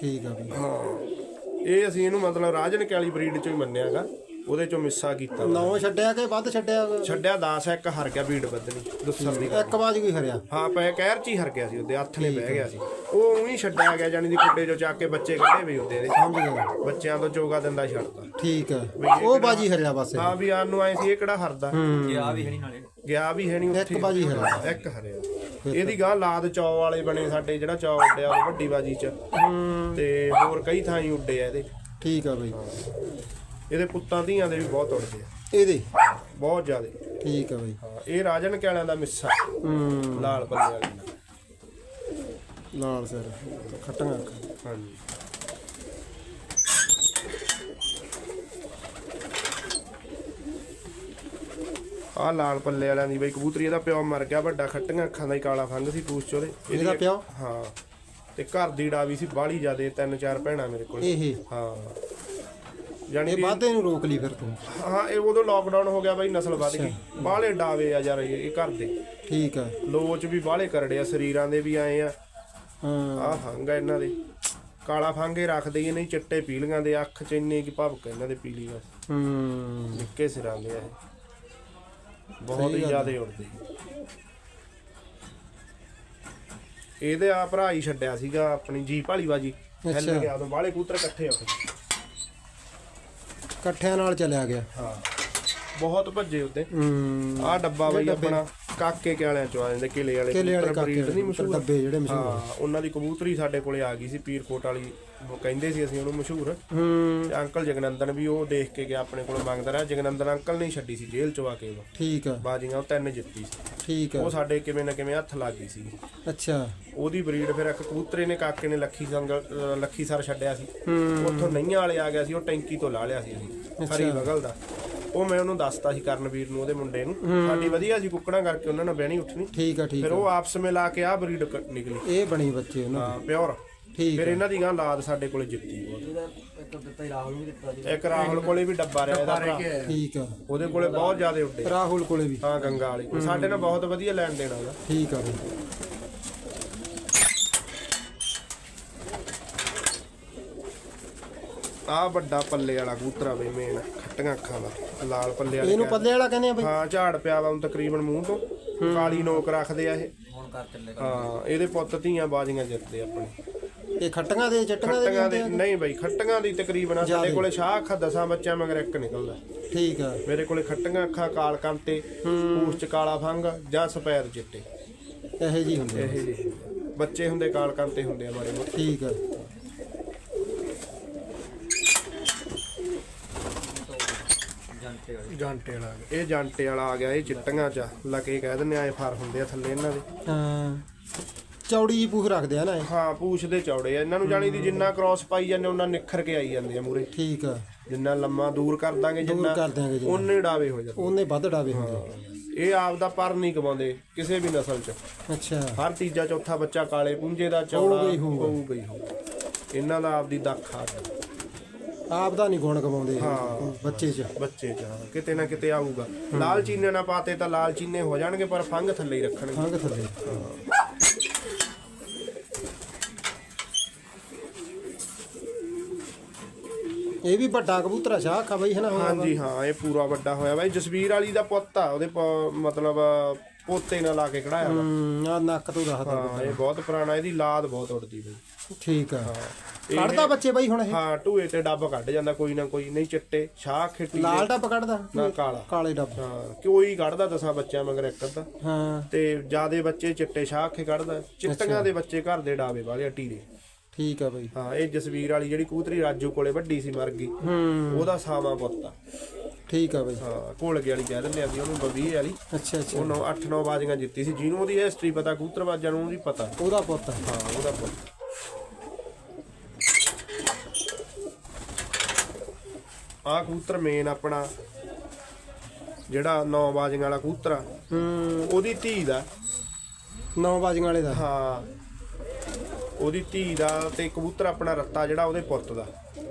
ਠੀਕ ਆ ਬਾਈ। ਹਾਂ। ਇਹ ਅਸੀਂ ਇਹਨੂੰ ਮਤਲਬ ਰਾਜਨ ਕਾਲੀ ਬਰੀਡ ਚੋਂ ਹੀ ਮੰਨਿਆਗਾ। ਉਹਦੇ ਚੋਂ ਮਿੱਸਾ ਕੀਤਾ ਨੌ ਛੱਡਿਆ ਕਿ ਵੱਧ ਛੱਡਿਆ? ਛੱਡਿਆ 10 ਇੱਕ ਹਰ ਗਿਆ ਬੀੜ ਬੱਦਲੀ ਦੁੱਸਰ ਦੀ ਇੱਕ ਬਾਜ ਕੋਈ ਹਰਿਆ। ਹਾਂ ਪੈ ਕਹਿਰ ਚ ਹੀ ਹਰ ਗਿਆ ਸੀ ਉਹਦੇ ਹੱਥ ਨੇ ਬਹਿ ਗਿਆ ਸੀ। ਉਹ ਉਹੀ ਛੱਡਿਆ ਗਿਆ ਜਾਨੀ ਦੀ ਕੁੱਡੇ ਚੋਂ ਚੱਕ ਕੇ ਬੱਚੇ ਕੱਢੇ ਵੀ ਉਹਦੇ ਇਹਦੇ ਸਮਝ ਗਿਆ। ਬੱਚਿਆਂ ਤੋਂ ਚੋਗਾ ਦਿੰਦਾ ਛੱਡਤਾ ਠੀਕ ਆ ਉਹ ਬਾਜੀ ਹਰਿਆ ਬਸ ਹਾਂ ਵੀ ਆਨ ਨੂੰ ਆਏ ਸੀ ਇਹ ਕਿਹੜਾ ਹਰਦਾ? ਇਹ ਆ ਵੀ ਹੈ ਨਹੀਂ ਨਾਲੇ। ਗਿਆ ਵੀ ਹੈ ਨਹੀਂ ਇੱਕ ਬਾਜੀ ਹਰਿਆ। ਇੱਕ ਹਰਿਆ। ਇਹਦੀ ਗਾਂ ਲਾਦ ਚੌ ਵਾਲੇ ਬਣੇ ਸਾਡੇ ਜਿਹੜਾ ਚੌ ਉੱਡਿਆ ਉਹ ਵੱਡੀ ਬਾਜੀ ਚ। ਤੇ ਹੋਰ ਕਈ ਥਾਂ ਹੀ ਉੱਡੇ ਆ ਇਹਦੇ। ਠੀਕ ਆ ਬਾਈ। ਇਹਦੇ ਪੁੱਤਾਂ ਧੀਆਂ ਦੇ ਵੀ ਬਹੁਤ ਉੱਡਦੇ ਆ। ਇਹਦੇ? ਬਹੁਤ ਜ਼ਿਆਦੇ। ਠੀਕ ਆ ਬਾਈ। ਹਾਂ ਇਹ ਰਾਜਨ ਕਿਆਲਿਆਂ ਦਾ ਮਿੱਸਾ। ਹੂੰ। ਲਾਲ ਬੱਲੇ ਵਾਲੇ। ਦਾ ਲਾਲ ਸਰ। ਖੱਟੀਆਂ ਅੱਖਾਂ। ਹਾਂਜੀ। ਆ ਲਾਲ ਪੱਲੇ ਵਾਲਿਆਂ ਦੀ ਬਈ ਕਬੂਤਰੀ ਇਹਦਾ ਪਿਓ ਮਰ ਗਿਆ ਵੱਡਾ ਖੱਟੀਆਂ ਅੱਖਾਂ ਦਾ ਹੀ ਕਾਲਾ ਫੰਗ ਸੀ ਪੂਛ ਚ ਉਹਦੇ। ਇਹਦੀ ਪਿਓ? ਹਾਂ। ਤੇ ਘਰ ਦੀ ਡਾਵੀ ਸੀ ਬਾਹਲੀ ਜ਼ਿਆਦੇ ਤਿੰਨ ਚਾਰ ਭੈਣਾਂ ਮੇਰੇ ਕੋਲ। ਇਹ? ਹਾਂ। ਜਾਨੀ ਇਹ ਵਾਧੇ ਨੂੰ ਰੋਕ ਲਈ ਫਿਰ ਤੂੰ। ਹਾਂ ਇਹ ਉਦੋਂ ਲੋਕਡਾਊਨ ਹੋ ਗਿਆ ਬਾਈ ਨਸਲ ਵੱਧ ਗਈ। ਬਾਹਲੇ ਡਾਵੇ ਆ ਯਾਰ ਇਹ ਇਹ ਘਰ ਦੇ। ਠੀਕ ਆ। ਲੋਚ ਵੀ ਬਾਹਲੇ ਕਰੜੇ ਆ ਸਰੀਰਾਂ ਦੇ ਵੀ ਆਏ ਆ। ਹਾਂ। ਆ ਆ ਇਹਨਾਂ ਦੇ। ਕਾਲਾ ਫੰਗ ਰੱਖਦੇ ਹੀ ਨਹੀਂ ਚਿੱਟੇ ਪੀਲੀਆਂ ਦੇ ਅੱਖ ਚ ਇੰਨੇ ਕੀ ਭਵਕ ਇਹਨਾਂ ਦੇ ਪੀਲੀ ਬਸ। ਹੂੰ। ਨਿੱਕੇ ਸਿਰਾਂ ਦੇ ਆ ਬਹੁਤ ਹੀ ਜ਼ਿਆਦੇ ਉੜਦੇ ਇਹਦੇ ਆ ਭਰਾ ਹੀ ਛੱਡਿਆ ਸੀਗਾ ਆਪਣੀ ਜੀਪ ਵਾਲੀ ਬਾਜੀ। ਅੱਛਾ। ਗਿਆ ਉਦੋਂ ਬਾਹਲੇ ਕੂਤਰ ਇਕੱਠੇ ਆ। ਇਕੱਠਿਆਂ ਨਾਲ ਚਲਿਆ ਗਿਆ। ਹਾਂ। ਬਹੁਤ ਭੱਜੇ ਉੱਤੇ। ਹੂੰ। ਆ ਡੱਬਾ ਬਾਈ ਆਪਣਾ ਕਾਕੇ ਕੇ ਵਾਲਿਆਂ ਚੋਂ ਆ ਜਾਂਦੇ ਕਿਲੇ ਵਾਲੇ ਕਿਲੇ ਵਾਲੇ ਕਾਕੇ ਨਹੀਂ ਮਸ਼ਹੂਰ। ਡੱਬੇ ਜਿਹੜੇ ਮਸ਼ਹੂਰ। ਹਾਂ ਉਹਨਾਂ ਦੀ ਕਬੂਤਰੀ ਸਾਡੇ ਕੋਲੇ ਆ ਗਈ ਸੀ ਪੀਰਕੋਟ ਵਾਲੀ ਉਹ ਕਹਿੰਦੇ ਸੀ ਅਸੀਂ ਉਹਨੂੰ ਮਸ਼ਹੂਰ। ਹੂੰ। ਤੇ ਅੰਕਲ ਜਗਨੰਦਨ ਵੀ ਉਹ ਦੇਖ ਕੇ ਗਿਆ ਆਪਣੇ ਕੋਲ ਮੰਗਦਾ ਰਿਹਾ। ਜਗਨੰਦਨ ਅੰਕਲ ਨੇ ਹੀ ਛੱਡੀ ਸੀ ਜੇਲ੍ਹ ਚੋਂ ਆ ਕੇ ਉਹ। ਠੀਕ ਆ। ਬਾਜੀਆਂ ਉਹ ਤਿੰਨ ਜਿੱਤੀ ਸੀ। ਠੀਕ ਆ। ਉਹ ਸਾਡੇ ਕਿਵੇਂ ਨਾ ਕਿਵੇਂ ਹੱਥ ਲੱਗ ਗਈ ਸੀ। ਅੱਛਾ। ਉਹਦੀ ਬਰੀਡ ਫਿਰ ਇੱਕ ਕਬੂਤਰੇ ਨੇ ਕਾਕੇ ਨੇ ਲੱਖੀ ਸੰਗ ਅਹ ਲੱਖੀ ਸਰ ਛੱਡਿਆ ਸੀ। ਹੂੰ। ਉੱਥੋਂ ਨਈਆਂ ਵਾਲੇ ਆ ਗਿਆ ਸੀ ਉਹ ਟੈਂਕੀ ਤੋਂ ਲਾ ਲਿਆ ਸੀ ਅਸੀਂ ਹਰੀ ਬਗਲ ਦਾ। ਉਹ ਮੈਂ ਉਹਨੂੰ ਦੱਸਤਾ ਸੀ ਕਰਨਵੀਰ ਨੂੰ ਉਹਦੇ ਮੁੰਡੇ ਨੂੰ। ਸਾਡੀ ਵਧੀਆ ਸੀ ਕੁੱਕੜਾਂ ਕਰਕੇ ਉਹਨਾਂ ਨਾਲ ਬਹਿਣੀ ਉੱਠਣੀ। ਠੀਕ ਆ ਠੀਕ ਫਿਰ ਆ। ਉਹ ਆਪਸ ਵਿੱਚ ਲਾ ਕੇ ਆ ਬਰੀਡ ਨਿਕਲੀ। ਇਹ ਬਣੀ ਬੱਚੇ ਉਹਨਾਂ ਹਾਂ ਪਿਓਰ। ਦੀ ਠੀਕ ਫਿਰ ਇਹਨਾਂ ਦੀ ਗਾਂ ਲਾਦ ਸਾਡੇ ਕੋਲੇ ਜਿੱਤੀ ਬਹੁਤ। ਇਹਦਾ ਇੱਕ ਦਿੱਤਾ ਹੀ ਰਾਹੁਲ ਨੂੰ ਵੀ ਦਿੱਤਾ ਜੀ। ਇੱਕ ਰਾਹੁਲ ਕੋਲੇ ਵੀ ਡੱਬਾ ਰਿਹਾ ਇਹਦਾ ਭਰਾ। ਠੀਕ ਆ। ਉਹਦੇ ਕੋਲੇ ਬਹੁਤ ਜ਼ਿਆਦਾ ਉੱਡੇ। ਰਾਹੁਲ ਕੋਲੇ ਵੀ। ਹਾਂ ਗੰਗਾ ਵਾਲੀ ਕੋਲ। ਸਾਡੇ ਨਾਲ ਬਹੁਤ ਵਧੀਆ ਲੈਣ ਦੇਣਾ ਉਹਦਾ। ਠੀਕ ਆ ਬਈ। ਆ ਵੱਡਾ ਪੱਲੇ ਵਾਲਾ ਕਬੂਤਰਾ ਬਈ ਮੇਨ ਖੱਟੀਆਂ ਅੱਖਾਂ ਦਾ। ਲਾਲ ਪੱਲੇ ਵਾਲੇ ਇਹਨੂੰ ਪੱਲੇ ਵਾਲਾ ਕਹਿੰਦੇ ਆ ਬਈ? ਹਾਂ ਝਾੜ ਪਿਆ ਵਾ ਹੁਣ ਤਕਰੀਬਨ ਮੂੰਹ ਤੋਂ। ਕਾਲੀ ਨੋਕ ਰੱਖਦੇ ਆ ਇਹ। ਹੁਣ ਕਰ ਚੱਲੇ ਹਾਂ ਇਹਦੇ ਪੁੱਤ ਧੀਆਂ ਬਾਜੀਆਂ ਜਿੱਤਦੇ ਆਪਣੇ। ਇਹ ਖੱਟੀਆਂ ਦੇ ਚਟੀਆਂ ਦੇ ਵੀ ਖੱਟੀਆਂ ਹੁੰਦੇ ਦੇ ਆ? ਨਹੀਂ ਬਈ ਖੱਟੀਆਂ ਦੀ ਤਕਰੀਬਨ ਸਾਡੇ ਕੋਲੇ ਸ਼ਾਹ ਅੱਖਾਂ ਦਸਾਂ ਬੱਚਿਆਂ ਮਗਰ ਇੱਕ ਨਿਕਲਦਾ। ਠੀਕ ਆ। ਮੇਰੇ ਕੋਲੇ ਖੱਟੀਆਂ ਅੱਖਾਂ ਕਾਲ ਕੰਤੇ ਪੂਛ ਚ ਕਾਲਾ ਫੰਗ ਜਾਂ ਸਫੈਦ ਚਿੱਟੇ। ਇਹੋ ਜੀ ਹੁੰਦੇ ਆ। ਇਹ ਜਿਹੇ ਬੱਚੇ ਹੁੰਦੇ ਕਾਲ ਕੰਤੇ ਹੁੰਦੇ ਆ ਮੋਟੇ। ਠੀਕ ਆ। ਜੰਟੇ ਵਾਲੀ ਜਾਂਟੇ ਵਾਲਾ ਇਹ ਜਾਂਟੇ ਵਾਲਾ ਆ ਗਿਆ ਇਹ ਚਿੱਟੀਆਂ ਚ ਲਕੇ ਕਹਿ ਦਿੰਦੇ ਆ ਇਹ ਫਰ ਹੁੰਦੇ ਆ ਥੱਲੇ ਇਹਨਾਂ ਦੇ। ਹਾਂ। ਚੌੜੀ ਜੀ ਪੂਖ ਰੱਖਦੇ ਆ ਨਾ ਇਹ। ਹਾਂ ਪੂਛ ਦੇ ਚੌੜੇ ਆ। ਇਹਨਾਂ ਨੂੰ ਜਾਣੀ ਦੀ ਜਿੰਨਾ ਕ੍ਰਾਸ ਪਾਈ ਜਾਂਦੇ ਉਹਨਾਂ ਨਿਖਰ ਕੇ ਆਈ ਜਾਂਦੇ ਆ ਮੂਰੇ ਠੀਕ ਆ। ਜਿੰਨਾ ਲੰਮਾ ਦੂਰ ਕਰ ਦਾਂਗੇ ਜਿੰਨਾ ਕਰ ਦਿਆਂਗੇ ਜੀ। ਉਹਨੇ ਡਾਵੇ ਹੋ ਜਾਂਦੇ। ਉਹਨੇ ਵੱਧ ਡਾਵੇ ਹੁੰਦੇ। ਇਹ ਆਪ ਦਾ ਪਰ ਨਹੀਂ ਕਮਾਉਂਦੇ ਕਿਸੇ ਵੀ ਨਸਲ ਚ। ਅੱਛਾ। ਹਰ ਤੀਜਾ ਚੌਥਾ ਬੱਚਾ ਕਾਲੇ ਪੁੰਜੇ ਦਾ ਚੌੜਾ ਹੋਊਗਾ ਹੀ ਹੋਊਗਾ। ਹੋਊਗਾ ਹੀ ਹੋਊਗਾ। ਇਹਨਾਂ ਦਾ ਆਪਦੀ ਦੱਖ ਆ। ਆਪ ਦਾ ਨਹੀਂ ਗੁਣ ਕਮਾਉਂਦੇ ਇਹ ਹਾਂ। ਬੱਚੇ 'ਚ। ਬੱਚੇ ਚ ਹਾਂ, ਕਿਤੇ ਨਾ ਕਿਤੇ ਆਊਗਾ। ਲਾਲ ਚੀਨੇ ਨਾ ਪਾਤੇ ਤਾਂ ਲਾਲ ਚੀਨੇ ਹੋ ਜਾਣਗੇ ਪਰ ਫੰਗ ਥੱਲੇ ਹੀ ਰੱਖਣਗੇ। ਖੰਗ ਥੱਲੇ। ਇਹ ਵੀ ਵੱਡਾ ਕਬੂਤਰ ਆ ਸ਼ਾਹ ਖਾ ਬਈ ਹੈ ਨਾ? ਹਾਂਜੀ ਹਾਂ ਇਹ ਪੂਰਾ ਵੱਡਾ ਹੋਇਆ ਬਾਈ। ਜਸਵੀਰ ਵਾਲੀ ਦਾ ਪੁੱਤ ਆ ਉਹਦੇ ਪ- ਮਤਲਬ ਪੋਤੇ ਨਾਲ ਲਾ ਕੇ ਕਢਾਇਆ ਵਾ। ਹੂੰ ਆ ਨੱਕ ਤੋਂ ਦੱਸਦਾ ਹਾਂ ਇਹ ਬਹੁਤ ਪੁਰਾਣਾ ਇਹਦੀ ਲਾਦ ਬਹੁਤ ਉੱਡਦੀ ਬਈ। ਠੀਕ ਆ। ਕੱਢਦਾ ਬੱਚੇ ਬਈ ਹੁਣ ਇਹ? ਹਾਂ ਟੂਏ ਤੇ ਡੱਬ ਕੱਢ ਜਾਂਦਾ ਕੋਈ ਨਾ ਕੋਈ ਨਹੀਂ ਚਿੱਟੇ ਸ਼ਾਹ ਖੇਟੀ ਲਾਲ ਡੱਬ ਕੱਢਦਾ? ਨਾ ਕਾਲਾ। ਕਾਲੇ ਡੱਬ। ਹਾਂ ਕੋਈ ਕੱਢਦਾ ਦਸਾਂ ਬੱਚਿਆਂ ਮਗਰ ਇੱਕ ਅੱਧਾ। ਹਾਂ। ਤੇ ਜਿਆਦੇ ਬੱਚੇ ਚਿੱਟੇ ਸ਼ਾਹ ਖੇ ਕੱਢਦਾ। ਚਿੱਟੀਆਂ ਦੇ ਬੱਚੇ ਘਰ ਦੇ ਡਾਵੇ ਵਾਲੇ ਆ ਟੀਰੇ ਠੀਕ ਆ ਬਈ। ਹਾਂ ਇਹ ਜਸਵੀਰ ਵਾਲੀ ਜਿਹੜੀ ਕੂਤਰੀ ਰਾਜੂ ਕੋਲੇ ਵੱਡੀ ਸੀ ਮਰ ਗਈ। ਹੂੰ। ਉਹਦਾ ਸਾਵਾ ਪੁੱਤ ਆ। ਠੀਕ ਆ ਬਈ। ਹਾਂ ਘੋਲਗੇ ਵਾਲੀ ਕਹਿ ਦਿੰਦੇ ਆ ਵੀ ਉਹਨੂੰ ਬਵੀ ਵਾਲੀ। ਅੱਛਾ ਅੱਛਾ। ਉਹ 9 8 9 ਬਾਜ਼ੀਆਂ ਜਿੱਤੀ ਸੀ। ਜਿਹਨੂੰ ਉਹਦੀ ਹਿਸਟਰੀ ਪਤਾ ਕਬੂਤਰਬਾਜ਼ਾਂ ਨੂੰ ਉਹਦੀ ਪਤਾ। ਉਹਦਾ ਪੁੱਤ ਆ। ਹਾਂ ਉਹਦਾ ਪੁੱਤ। ਆ ਕਬੂਤਰ ਮੇਨ ਆਪਣਾ ਜਿਹੜਾ 9 ਬਾਜ਼ੀਆਂ ਵਾਲਾ ਕਬੂਤਰ ਆ। ਹੂੰ। ਉਹਦੀ ਧੀ ਦਾ। ਨੌ ਬਾਜੀਆਂ ਵਾਲੇ ਦਾ। ਹਾਂ। ਉਹਦੀ ਧੀ ਦਾ ਤੇ ਕਬੂਤਰ ਆਪਣਾ ਰੱਤਾ ਜਿਹੜਾ ਉਹਦੇ ਪੁੱਤ ਦਾ।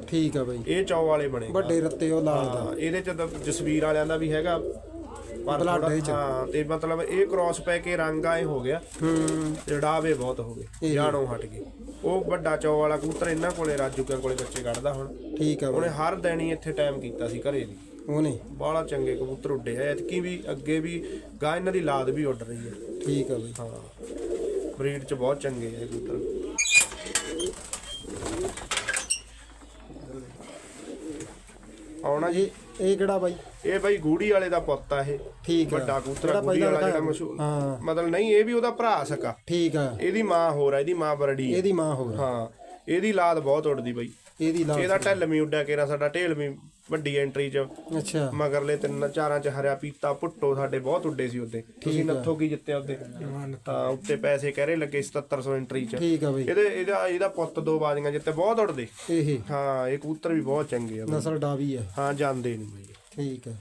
ਠੀਕ ਆ ਬਈ। ਇਹ ਚੌ ਵਾਲੇ ਬਣੇ। ਵੱਡੇ ਰੱਤੇ ਉਹ ਲਾਲ ਦਾ। ਹਾਂ ਇਹਦੇ ਚ ਤਾਂ ਜਸਵੀਰ ਵਾਲਿਆਂ ਦਾ ਵੀ ਹੈਗਾ। ਪਰ ਬਲੱਡ ਥੋੜ੍ਹਾ- ਇਹ ਚ। ਹਾਂ ਤੇ ਮਤਲਬ ਇਹ ਕ੍ਰਾਸ ਪੈ ਕੇ ਰੰਗ ਆਏ ਹੋ ਗਿਆ। ਹੂੰ। ਤੇ ਡਾਵੇ ਬਹੁਤ ਹੋ ਗਏ। ਇਹ। ਜਾਣੋਂ ਹਟ ਗਏ। ਉਹ ਵੱਡਾ ਚੌ ਵਾਲਾ ਕਬੂਤਰ ਇਹਨਾਂ ਕੋਲੇ ਰਾਜੂ ਕਿਆਂ ਕੋਲੇ ਬੱਚੇ ਕੱਢਦਾ ਹੁਣ। ਠੀਕ ਆ ਬਈ। ਉਹਨੇ ਹਰ ਦਿਨ ਇੱਥੇ ਟਾਈਮ ਕੀਤਾ ਸੀ ਘਰੇ ਵੀ ਉਹਨੇ? ਬਾਹਲਾ ਚੰਗੇ ਕਬੂਤਰ ਉੱਡੇ ਆ। ਐਤਕੀ ਵੀ ਅੱਗੇ ਵੀ ਗਾਂ ਇਹਨਾਂ ਦੀ ਲਾਦ ਵੀ ਉੱਡ ਰਹੀ ਹੈ ਠੀਕ ਆ ਬਈ। ਹਾਂ। ਬਰੀਡ ਚ ਬਹੁਤ ਚੰਗੇ ਆ ਇਹ ਕਬੂਤਰ। ਆਉਣਾ ਜੀ। ਇਹ ਕਿਹੜਾ ਬਾਈ? ਇਹ ਬਾਈ ਗੂੜੀ ਵਾਲੇ ਦਾ ਪੁੱਤ ਆ ਇਹ। ਠੀਕ ਆ। ਵੱਡਾ ਜਿਹੜਾ ਆ, ਗੂੜੀ ਪਹਿਲਾਂ ਵਾਲਾ ਜਿਹੜਾ। ਮਸ਼ਹੂਰ। ਹਾਂ। ਮਤਲਬ ਨਹੀਂ ਇਹ ਵੀ ਉਹਦਾ ਭਰਾ ਸਕਾ। ਠੀਕ ਆ। ਇਹਦੀ ਮਾਂ ਹੋਰ ਆ ਇਹਦੀ ਮਾਂ ਬਰੜੀ ਆ। ਇਹਦੀ ਮਾਂ ਹੋਰ ਹਾਂ ਇਹਦੀ ਲਾਦ ਬਹੁਤ ਉੱਡਦੀ ਬਈ। ਇਹਦੀ ਲਾ ਇਹਦਾ ਢਿੱਲਵੀਂ ਉੱਡਿਆ ਕੇਰਾ ਸਾਡਾ ਢੇਲਵੀਂ ਵੱਡੀ ਐਂਟਰੀ ਚ। ਅੱਛਾ। ਮਗਰਲੇ ਤਿੰਨ ਚਾਰਾਂ ਚ ਹਰਿਆ ਪੀਤਾ ਪੁੱਟੋ ਸਾਡੇ ਬਹੁਤ ਉੱਡੇ ਸੀ ਉੱਤੇ ਤੁਸੀਂ ਨੱਥੋ ਕੀ ਜਿੱਤਿਆ ਉੱਤੇ ਤਾਂ ਉੱਤੇ ਪੈਸੇ ਕਹਿਰੇ ਲੱਗੇ 7700 ਐਂਟਰੀ ਚ। ਠੀਕ ਆ ਬਈ। ਇਹਦੇ ਇਹਦਾ ਇਹਦਾ ਪੁੱਤ ਦੋ ਬਾਜ਼ੀਆਂ ਜਿੱਤੇ ਬਹੁਤ ਉੱਡਦੇ। ਇਹ। ਹਾਂ ਇਹ ਕਬੂਤਰ ਵੀ ਬਹੁਤ ਚੰਗੇ ਆ। ਨਸਲ ਡਾਵੀ ਆ। ਹਾਂ ਜਾਂਦੇ ਨਹੀਂ ਬਈ। ਠੀਕ ਆ।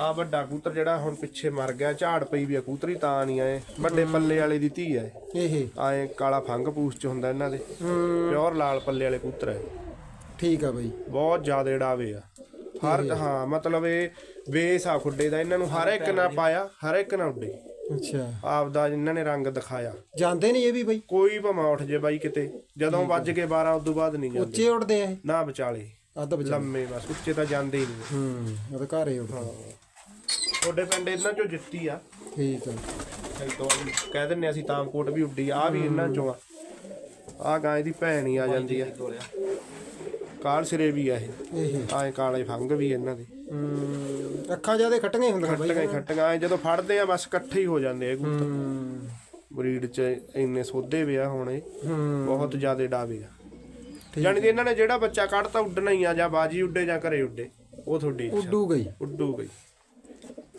ਆ ਵੱਡਾ ਕਬੂਤਰ ਜਿਹੜਾ ਹੁਣ ਪਿੱਛੇ ਮਰ ਗਿਆ ਝਾੜ ਪਈ ਵੀ ਆ ਕਬੂਤਰੀ ਤਾਂ ਨਹੀਂ ਆਏ। ਵੱਡੇ ਪੱਲੇ ਵਾਲੇ ਦੀ ਧੀ ਆ ਇਹ। ਆਏ ਕਾਲਾ ਫੰਗ ਪੂਛ ਚ ਹੁੰਦਾ ਇਹਨਾਂ ਦੇ। ਪਿਓਰ ਲਾਲ ਪੱਲੇ ਵਾਲੇ ਕਬੂਤਰ ਹੈ ਠੀਕ ਆ ਬਈ। ਬਹੁਤ ਜ਼ਿਆਦਾ ਡਾਵੇ ਆ। ਹਰ ਹਾਂ ਮਤਲਬ ਇਹ ਵੇਸ ਆ ਖੁੱਡੇ ਦਾ ਇਹਨਾਂ ਨੂੰ ਹਰ ਇੱਕ ਨਾ ਪਾਇਆ ਹਰ ਇੱਕ ਨਾ ਉੱਡੇ। ਅੱਛਾ। ਆਪਦਾ ਇਹਨਾਂ ਨੇ ਰੰਗ ਦਿਖਾਇਆ। ਜਾਂਦੇ ਨਹੀਂ ਇਹ ਵੀ ਬਈ? ਕੋਈ ਭਮਾ ਉੱਠ ਜੇ ਬਾਈ ਕਿਤੇ। ਜਦੋਂ ਵੱਜ ਕੇ 12 ਉਦੋਂ ਬਾਅਦ ਨਹੀਂ ਜਾਂਦੇ। ਉੱਚੇ ਉੱਡਦੇ ਆ ਨਾ ਵਿਚਾਲੇ। ਅੱਧ ਲੰਮੇ ਬਸ ਉੱਚੇ ਤਾਂ ਜਾਂਦੇ ਹੀ ਨਹੀਂ। ਹੂੰ ਅਧਿਕਾਰੇ ਉੱਡਦੇ। ਤੁਹਾਡੇ ਪਿੰਡ ਇਹਨਾਂ ਚੋਂ ਜਿੱਤੀ ਆ। ਠੀਕ ਆ। ਤੋਂ ਕਹਿ ਦਿੰਨੇ ਅਸੀਂ ਤਾਮਕੋਟ ਵੀ ਉੱਡੀ ਆ ਵੀ ਇਹਨਾਂ ਚੋਂ ਆ। ਆ ਗਾਂ ਦੀ ਭੈਣ ਹੀ ਆ ਜਾਂਦੀ ਆ। ਕਾਲ ਸਿਰੇ ਵੀ ਆ ਇਹ। ਇਹ। ਆਏ ਕਾਲੇ ਫੰਗ ਵੀ ਇਹਨਾਂ ਦੇ। ਅੱਖਾਂ ਜਿਆਦੇ ਖੱਟੀਆਂ ਹੀ ਹੁੰਦੀਆਂ ਬਾਈ। ਖੱਟੀਆਂ ਜਦੋਂ ਫੜਦੇ ਆ ਬਸ ਇਕੱਠੇ ਹੀ ਹੋ ਜਾਂਦੇ ਆ ਕਬੂਤਰ ਹੂੰ। ਬਰੀਡ ਚ ਇੰਨੇ ਸੋਧੇ ਵਿਆ ਹੁਣ ਇਹ। ਹੂੰ। ਬਹੁਤ ਜ਼ਿਆਦੇ ਡਾਵੇ ਆ। ਜਾਣੀ ਕਿ ਇਹਨਾਂ ਨੇ ਜਿਹੜਾ ਬੱਚਾ ਕੱਢਤਾ ਉੱਡਣਾ ਹੀ ਆ ਜਾਂ ਬਾਜੀ ਉੱਡੇ ਜਾਂ ਘਰੇ ਉੱਡੇ ਉਹ ਤੁਹਾਡੀ ਇੱਛਾ। ਉੱਡੂ ਗਈ। ਉੱਡੂ ਗਈ।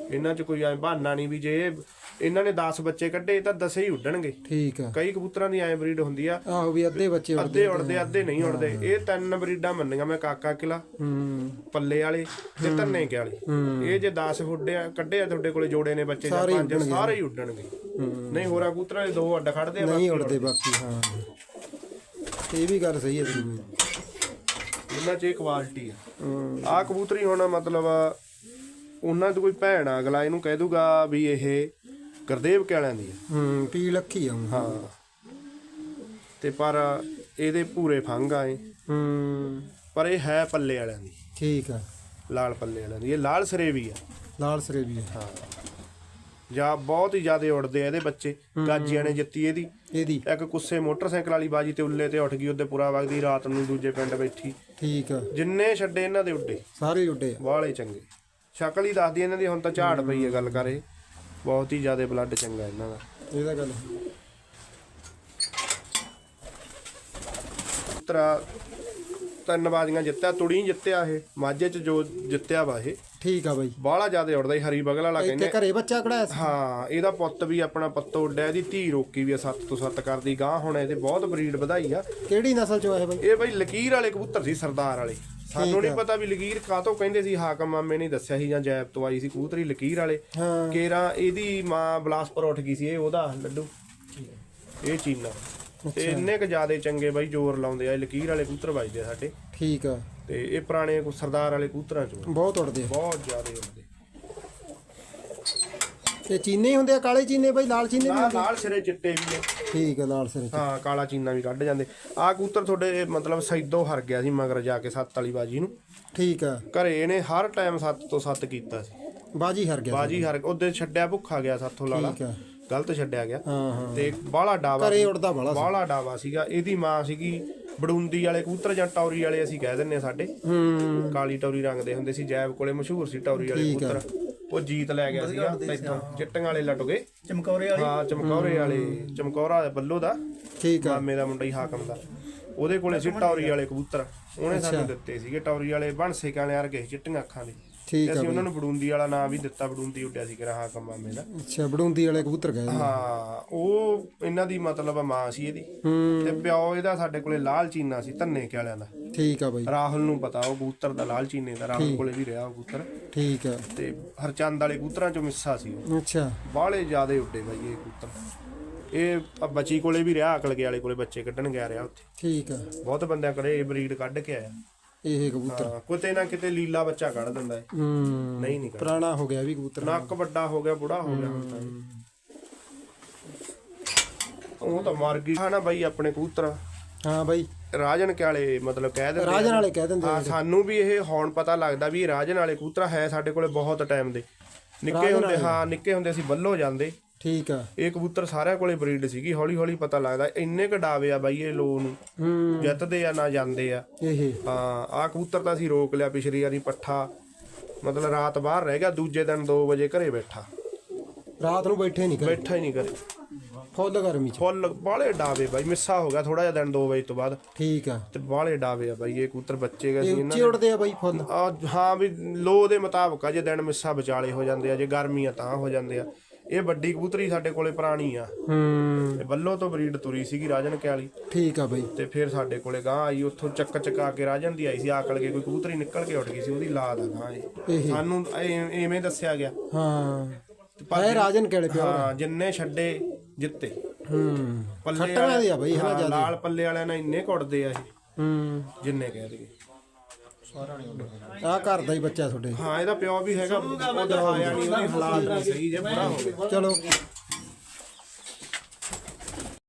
ਇਹਨਾਂ 'ਚ ਕੋਈ ਐ ਬਹਾਨਾ ਨਹੀਂ ਵੀ ਜੇ ਇਹ- ਇਹਨਾਂ ਨੇ 10 ਬੱਚੇ ਕੱਢੇ ਤਾਂ 10 ਹੀ ਉੱਡਣਗੇ। ਠੀਕ ਆ। ਕਈ ਕਬੂਤਰਾਂ ਦੀ ਐ ਬਰੀਡ ਹੁੰਦੀ ਆ। ਆਹੋ ਵੀ ਅੱਧੇ ਬੱਚੇ ਉੱਡਦੇ ਅੱਧੇ ਉੜਦੇ ਅੱਧੇ ਨਹੀਂ ਉੜਦੇ ਇਹ ਤਿੰਨ ਬਰੀਡਾਂ ਮੰਨੀਆਂ ਮੈਂ ਕਾਕਾ ਕਿਲਾ ਹੂੰ। ਪੱਲੇ ਵਾਲੇ ਤੇ ਧੰਨੇ ਕੇ ਵਾਲੇ। ਇਹ ਜੇ 10 ਉੱਡਿਆ ਕੱਢੇ ਆ ਤੁਹਾਡੇ ਕੋਲੇ ਜੋੜੇ ਨੇ ਬੱਚੇ ਜਾਂ ਪੰਜ ਸਾਰੇ ਹੀ ਉੱਡਣਗੇ। ਨਹੀਂ ਹੋਰਾਂ ਕਬੂਤਰਾਂ ਦੇ ਦੋ ਅੱਡ ਖੜਦੇ ਆ ਨਹੀਂ ਉੜਦੇ ਬਾਕੀ ਹਾਂ। ਇਹ ਵੀ ਗੱਲ ਸਹੀ ਹੈ ਬਾਈ। ਇਹਨਾਂ 'ਚ ਇਹ ਕੁਆਲਿਟੀ ਆ। ਆ ਕਬੂਤਰੀ ਹੁਣ ਮਤਲਬ ਉਹਨਾਂ 'ਚ ਕੋਈ ਭੈਣ ਆ ਅਗਲਾ ਇਹਨੂੰ ਕਹਿ ਦੂਗਾ ਵੀ ਇਹ ਗੁਰਦੇਵ ਕੇ ਵਾਲਿਆਂ ਦੀ ਆ। ਹੂੰ ਪੀ ਲੱਖੀ ਆਉਂ ਹਾਂ। ਤੇ ਪਰ ਇਹਦੇ ਪੂਰੇ ਫੰਗ ਆਏ ਹੂੰ। ਪਰ ਇਹ ਹੈ ਪੱਲੇ ਵਾਲਿਆਂ ਦੀ। ਠੀਕ ਆ। ਲਾਲ ਪੱਲੇ ਵਾਲਿਆਂ ਦੀ। ਇਹ ਲਾਲ ਸਰੇ ਵੀ ਆ। ਲਾਲ ਸਰੇ ਵੀ ਆ। ਹਾਂ। ਜਾਂ ਬਹੁਤ ਹੀ ਜ਼ਿਆਦਾ ਉੜਦੇ ਆ ਇਹਦੇ ਬੱਚੇ। ਗਾਜੀਆਂ ਨੇ ਜਿੱਤੀ ਇਹਦੀ। ਇਹਦੀ। ਇੱਕ ਕੁੱਸੇ ਮੋਟਰਸਾਈਕਲ ਵਾਲੀ ਬਾਜੀ ਤੇ ਉੱਲੇ ਤੇ ਉੱਠ ਗਈ ਉਹਦੇ ਪੂਰਾ ਵਗਦੀ ਰਾਤ ਨੂੰ ਦੂਜੇ ਪਿੰਡ ਬੈਠੀ। ਠੀਕ ਆ। ਜਿੰਨੇ ਛੱਡੇ ਇਹਨਾਂ ਦੇ ਉੱਡੇ। ਸਾਰੇ ਹੀ ਉੱਡੇ ਆ। ਵਾਲੇ ਚੰਗੇ। ਸ਼ਕਲ ਹੀ ਦੱਸਦੀ ਇਹਨਾਂ ਦੀ ਹੁਣ ਤਾਂ ਝਾੜ ਪਈ ਹੈ ਗੱਲ ਕਰੇ ਬਹੁਤ ਹੀ ਜ਼ਿਆਦਾ ਬਲੱਡ ਚੰਗਾ ਇਹਨਾਂ ਦਾ। ਇਹਦਾ ਗੱਲ ਤਰਾ ਤਿੰਨ ਬਾਜ਼ੀਆਂ ਜਿੱਤਿਆ ਤੁੜੀ ਜਿੱਤਿਆ ਇਹ ਮਾਝੇ ਚ ਜੋ ਜਿੱਤਿਆ ਵਾ ਇਹ। ਠੀਕ ਆ ਬਾਈ। ਬਾਹਲਾ ਜ਼ਿਆਦਾ ਉੜਦਾ ਹੀ ਹਰੀ ਬਗਲ ਵਾਲਾ ਇੱਥੇ ਕਹਿੰਦੇ ਘਰੇ ਬੱਚਾ ਕਢਾਇਆ ਸੀ। ਹਾਂ ਇਹਦਾ ਪੁੱਤ ਵੀ ਆਪਣਾ ਪੱਤੋ ਉੱਡਿਆ ਇਹਦੀ ਧੀ ਰੋਕੀ ਵੀ ਆ ਸੱਤ ਤੋਂ ਸੱਤ ਕਰਦੀ ਗਾਂ ਹੁਣ ਇਹਦੇ ਬਹੁਤ ਬਰੀਡ ਵਧਾਈ ਆ। ਕਿਹੜੀ ਨਸਲ ਚੋਂ ਆਇਆ ਬਾਈ? ਇਹ ਬਈ ਲਕੀਰ ਵਾਲੇ ਕਬੂਤਰ ਸੀ ਸਰਦਾਰ ਵਾਲੇ। ਸਾਨੂੰ ਨਹੀਂ ਪਤਾ ਵੀ ਲਕੀਰ ਕਾਹਤੋਂ ਕਹਿੰਦੇ ਸੀ ਹਾਕਮ ਮਾਮੇ ਨੇ ਦੱਸਿਆ ਸੀ ਜਾਂ ਜੈਬ ਤੋਂ ਆਈ ਸੀ ਕਬੂਤਰੀ ਲਕੀਰ ਵਾਲੇ। ਕੇਰਾ ਇਹਦੀ ਮਾਂ ਬਲਾਸਪੁਰ ਉੱਠ ਗਈ ਸੀ ਇਹ ਉਹਦਾ ਲੱਡੂ। ਇਹ ਚੀਨਾ। ਤੇ ਇੰਨੇ ਕ ਜਿਆਦੇ ਚੰਗੇ ਬਾਈ ਜ਼ੋਰ ਲਾਉਂਦੇ ਆ ਲਕੀਰ ਵਾਲੇ ਕਬੂਤਰ ਵੱਜਦੇ ਸਾਡੇ। ਠੀਕ ਆ। ਤੇ ਇਹ ਪੁਰਾਣੇ ਕੋ- ਸਰਦਾਰ ਵਾਲੇ ਕਬੂਤਰਾਂ ਚੋਂ। ਬਹੁਤ ਉੱਡਦੇ ਆ। ਬਹੁਤ ਜ਼ਿਆਦੇ ਹੁੰਦੇ ਤੇ ਚੀਨੇ ਹੀ ਹੁੰਦੇ ਆ ਕਾਲੇ ਚੀਨੇ ਬਾਈ ਲਾਲ ਚੀਨੇ ਵੀ ਨਾਲ ਨਾਲ ਸਿਰੇ ਚਿੱਟੇ ਵੀ ਨੇ। ਠੀਕ ਆ ਲਾਲ ਸਿਰੇ ਹਾਂ ਕਾਲਾ ਚੀਨਾ ਵੀ ਕੱਢ ਜਾਂਦੇ। ਆ ਕਬੂਤਰ ਤੁਹਾਡੇ ਮਤਲਬ ਸੈਦੋ ਹਰ ਗਿਆ ਸੀ ਮਗਰ ਜਾ ਕੇ ਸੱਤ ਵਾਲੀ ਬਾਜੀ ਨੂੰ। ਠੀਕ ਆ। ਘਰੇ ਇਹਨੇ ਹਰ ਟਾਈਮ ਸੱਤ ਤੋਂ ਸੱਤ ਕੀਤਾ ਸੀ। ਬਾਜੀ ਹਾਰ ਗਿਆ ਬਾਜੀ ਹਰ ਉਹਦੇ ਛੱਡਿਆ ਭੁੱਖਾ ਗਿਆ ਸਾਥੋਂ ਲਾਲਾ। ਠੀਕ ਆ। ਗਲਤ ਛੱਡਿਆ ਗਿਆ। ਹਾਂ ਹਾਂ। ਤੇ ਬਾਹਲਾ ਡਾਵਾ ਘਰੇ ਉੱਡਦਾ ਬਾਲਾ ਸੀ। ਬਾਹਲਾ ਡਾਵਾ ਸੀਗਾ। ਇਹਦੀ ਮਾਂ ਸੀਗੀ ਬੜੂੰਦੀ ਵਾਲੇ ਕਬੂਤਰ ਜਾਂ ਟੌਰੀ ਵਾਲੇ ਅਸੀਂ ਕਹਿ ਦਿੰਨੇ ਆ ਸਾਡੇ। ਹੂੰ। ਕਾਲੀ ਟੌਰੀ ਰੰਗ ਦੇ ਹੁੰਦੇ ਸੀ ਜੈਬ ਕੋਲੇ ਮਸ਼ਹੂਰ ਸੀ ਟੌਰੀ ਵਾਲੇ ਠੀਕ ਆ। ਕਬੂਤਰ। ਉਹ ਜੀਤ ਲੈ ਗਿਆ ਸੀਗਾ ਇੱਥੋਂ ਚਿੱਟੀਆਂ ਵਾਲੇ ਲਟ ਗਏ। ਚਮਕੌਰੇ ਵਾਲੀ? ਹਾਂ ਚਮਕੌਰੇ ਵਾਲੇ ਚਮਕੌਰਾ ਬੱਲੋ ਦਾ ਠੀਕ ਆ। ਮਾਮੇ ਦਾ ਮੁੰਡਾ ਹੀ ਹਾਕਮ ਦਾ। ਉਹਦੇ ਕੋਲੇ ਸੀ ਟੌਰੀ ਵਾਲੇ ਕਬੂਤਰ। ਉਹਨੇ ਸਾਨੂੰ ਦਿੱਤੇ ਸੀਗੇ ਟੌਰੀ ਵਾਲੇ ਬਣਸੇ ਕਾਲੇ ਵਰਗੇ ਚਿੱਟੀਆਂ ਅੱਖਾਂ ਦੇ। ਠੀਕ ਆ ਅਸੀਂ ਉਹਨਾਂ ਨੂੰ ਬੜੂੰਦੀ ਵਾਲਾ ਨਾਮ ਵੀ ਦਿੱਤਾ ਬੜੂੰਦੀ ਉੱਡਿਆ ਸੀ ਕਿਰਾ ਹਾਕਮ ਮਾਮੇ ਦਾ। ਅੱਛਾ ਬੜੂੰਦੀ ਵਾਲੇ ਕਬੂਤਰ ਗਏ। ਹਾਂ ਉਹ ਇਹਨਾਂ ਦੀ ਮਤਲਬ ਮਾਂ ਸੀ ਇਹਦੀ। ਤੇ ਪਿਓ ਇਹਦਾ ਸਾਡੇ ਕੋਲੇ ਲਾਲ ਚੀਨਾ ਸੀ ਧੰਨੇ ਕੇ ਵਾਲਿਆਂ ਦਾ। ਠੀਕ ਆ ਬਾਈ। ਰਾਹੁਲ ਨੂੰ ਪਤਾ ਉਹ ਕਬੂਤਰ ਦਾ ਲਾਲ ਚੀਨੇ ਦਾ ਰਾਹੁਲ ਕੋਲੇ ਵੀ ਰਿਹਾ ਉਹ ਕਬੂਤਰ। ਠੀਕ ਆ। ਤੇ ਹਰਚੰਦ ਵਾਲੇ ਕਬੂਤਰਾਂ ਚੋਂ ਮਿੱਸਾ ਸੀ ਉਹ। ਅੱਛਾ। ਬਾਹਲੇ ਜ਼ਿਆਦੇ ਉੱਡੇ ਬਾਈ ਇਹ ਕਬੂਤਰ। ਇਹ ਬੱਚੀ ਕੋਲੇ ਵੀ ਰਿਹਾ ਅਕਲ ਕੇ ਵਾਲੇ ਕੋਲੇ ਬੱਚੇ ਕੱਢਣ ਗਿਆ ਰਿਹਾ ਉੱਥੇ। ਠੀਕ ਆ। ਬਹੁਤ ਬੰਦਿਆਂ ਕੋਲੇ ਇਹ ਬਰੀਡ ਕੱਢ ਕੇ ਆਇਆ। ਇਹ ਕਬੂਤਰ। ਕਿਤੇ ਨਾ ਕਿਤੇ ਲੀਲਾ ਬੱਚਾ ਕੱਢ ਦਿੰਦਾ ਹੈ ਹੂੰ ਨਹੀਂ ਨਹੀਂ ਪੁਰਾਣਾ ਹੋ ਗਿਆ ਵੀ ਕਬੂਤਰ। ਨੱਕ ਵੱਡਾ ਹੋ ਗਿਆ ਬੁੜਾ ਹੋ ਗਿਆ ਹੁਣ ਤਾਂ ਉਹ ਤਾਂ ਮਰ ਗਈ। ਹਾਂ ਨਾ ਬਾਈ ਆਪਣੇ ਕਬੂਤਰ। ਹਾਂ ਬਾਈ। ਰਾਜਨ ਵਾਲੇ ਮਤਲਬ ਕਹਿ ਦਿੰਦੇ। ਰਾਜਨ ਵਾਲੇ ਕਹਿ ਦਿੰਦੇ ਹਾਂ ਸਾਨੂੰ ਵੀ ਇਹ ਹੁਣ ਪਤਾ ਲੱਗਦਾ ਵੀ ਰਾਜਨ ਵਾਲੇ ਕਬੂਤਰ ਹੈ ਸਾਡੇ ਕੋਲੇ ਬਹੁਤ ਟਾਈਮ ਦੇ। ਨਿੱਕੇ ਹੁੰਦੇ ਹਾਂ ਨਿੱਕੇ ਹੁੰਦੇ ਅਸੀਂ ਬੱਲੋ ਜਾਂਦੇ। ਠੀਕ ਆ। ਇਹ ਕਬੂਤਰ ਸਾਰਿਆਂ ਕੋਲੇ ਬਰੀਡ ਸੀਗੀ ਹੌਲੀ ਹੌਲੀ ਪਤਾ ਲੱਗਦਾ। ਇੰਨੇ ਕ ਡਾਵੇ ਆ ਬਾਈ ਇਹ ਲੋ ਨੂੰ। ਜਿੱਤਦੇ ਆ ਨਾ ਜਾਂਦੇ ਆ। ਇਹ। ਹਾਂ ਆ ਕਬੂਤਰ ਤਾਂ ਅਸੀਂ ਰੋਕ ਲਿਆ ਪਿਛਲੀ ਵਾਰੀ ਪੱਠਾ। ਮਤਲਬ ਰਾਤ ਬਾਹਰ ਰਹਿ ਗਿਆ ਦੂਜੇ ਦਿਨ 2 ਵਜੇ ਘਰੇ ਬੈਠਾ। ਰਾਤ ਨੂੰ ਬੈਠੇ ਨਹੀਂ ਕਰ ਬੈਠਾ ਹੀ ਨਹੀਂ ਘਰੇ। ਫੁੱਲ ਗਰਮੀ ਚ। ਫੁੱਲ ਬਾਲੇ ਡਾਵੇ ਬਾਈ ਮਿੱਸਾ ਹੋ ਗਿਆ ਥੋੜਾ ਜਿਹਾ ਦਿਨ 2 ਵਜੇ ਤੋਂ ਬਾਅਦ। ਠੀਕ ਆ। ਤੇ ਬਾਲੇ ਡਾਵੇ ਆ ਬਾਈ ਇਹ ਕਬੂਤਰ ਬੱਚੇ ਗਏ ਸੀ ਇਹ ਇਹਨਾਂ ਉੱਚੇ ਉੱਡਦੇ ਆ ਬਾਈ ਫੁੱਲ। ਆ ਹਾਂ ਵੀ ਲੋ ਦੇ ਮੁਤਾਬਕ ਆ ਜੇ ਦਿਨ ਮਿੱਸਾ ਵਿਚਾਲੇ ਹੋ ਜਾਂਦੇ ਆ ਜੇ ਗਰਮੀ ਆ ਤਾਂ ਹੋ ਜਾਂਦੇ ਆ। ਇਹ ਵੱਡੀ ਕਬੂਤਰੀ ਸਾਡੇ ਕੋਲੇ ਪੁਰਾਣੀ ਆ। ਹੂੰ। ਤੇ ਬੱਲੋ ਤੋਂ ਬਰੀਡ ਤੁਰੀ ਸੀਗੀ ਰਾਜਨ ਕੇ ਵਾਲੀ ਠੀਕ ਆ ਬਾਈ। ਤੇ ਫਿਰ ਸਾਡੇ ਕੋਲੇ ਗਾਂ ਆਈ ਉੱਥੋਂ ਚੱਕ ਚਕਾ ਕੇ ਰਾਜਨ ਦੀ ਆਈ ਸੀ ਆਕਲ ਕੇ ਕੋਈ ਕਬੂਤਰੀ ਨਿਕਲ ਕੇ ਉੱਡ ਗਈ ਸੀ ਉਹਦੀ ਲਾਦ ਆ ਗਾਂ ਇਹ। ਸਾਨੂੰ ਐਵੇਂ ਦੱਸਿਆ ਗਿਆ। ਹਾਂ। ਪਰ ਰਾਜਨ ਕਿਹੜੇ ਪਿਓ ਹਾਂ ਜਿੰਨੇ ਛੱਡੇ ਜਿੱਤੇ। ਹੂੰ। ਪੱਲੇ ਖੱਟਰਾਂ ਦੇ ਆ ਬਾਈ ਹਨਾ ਹਾਂ, ਜ਼ਿਆਦਾ ਲਾਲ ਪੱਲੇ ਵਾਲਿਆਂ ਨਾਲ ਇੰਨੇ ਕੁੱਟਦੇ ਆ ਇਹ। ਹੂੰ। ਜਿੰਨੇ ਕਹਿ ਦਈਏ। ਆ ਘਰ ਦਾ ਹੀ ਬੱਚਾ ਤੁਹਾਡੇ। ਹਾਂ ਇਹਦਾ ਪਿਓ ਵੀ ਹੈਗਾ ਉਹ ਦਿਖਾਇਆ ਨਹੀਂ ਉਹਦੀ ਹਾਲਾਤ ਨਹੀਂ ਸਹੀ ਜੇ ਬੁਰਾ ਹੋ ਗਿਆ। ਚਲੋ।